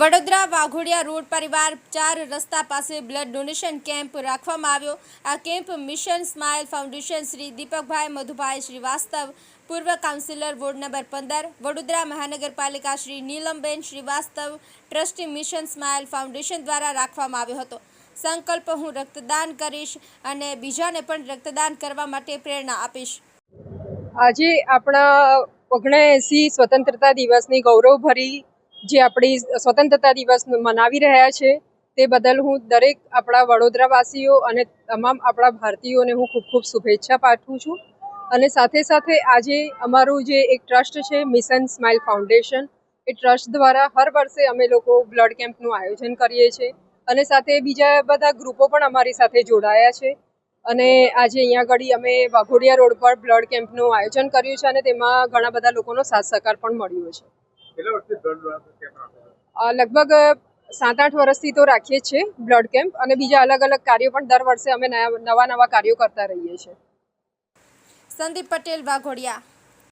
Vadodara Waghodia road પરિવાર ચાર રસ્તા પાસે બ્લડ ડોનેશન કેમ્પ રાખવામાં આવ્યો. આ camp mission smile foundation Shri Dipakbhai Madhubhai Shrivastav, પૂર્વ કાઉન્સિલર વોર્ડ નંબર પંદર, વડોદરા મહાનગરપાલિકા Shri Nilamben Shrivastava, trustee mission smile foundation દ્વારા રાખવામાં આવ્યો હતો. સંકલ્પ હું રક્તદાન કરીશ અને બીજાને પણ રક્તદાન કરવા માટે પ્રેરણા આપીશ. આજે આપણા ઓગણએંસી સ્વતંત્રતા દિવસની ગૌરવભરી જે આપણી સ્વતંત્રતા દિવસ મનાવી રહ્યા છે, તે બદલ હું દરેક આપણા વડોદરાવાસીઓ અને તમામ આપણા ભારતીયોને હું ખૂબ ખૂબ શુભેચ્છા પાઠવું છું. અને સાથે સાથે આજે અમારું જે એક ટ્રસ્ટ છે, મિશન સ્માઇલ ફાઉન્ડેશન, એ ટ્રસ્ટ દ્વારા હર વર્ષે અમે લોકો બ્લડ કેમ્પનું આયોજન કરીએ છીએ. અને સાથે બીજા બધા ગ્રુપો પણ અમારી સાથે જોડાયા છે. અને આજે અહીંયા આગળ અમે વાઘોડિયા રોડ પર બ્લડ કેમ્પનું આયોજન કર્યું છે અને તેમાં ઘણા બધા લોકોનો સાથ સહકાર પણ મળ્યો છે. લગભગ સાત આઠ વર્ષથી તો રાખીએ છીએ બ્લડ કેમ્પ અને બીજા અલગ અલગ કાર્યો પણ દર વર્ષે અમે નવા નવા કાર્યો કરતા રહીએ છીએ. સંદીપ પટેલ વાઘોડિયા.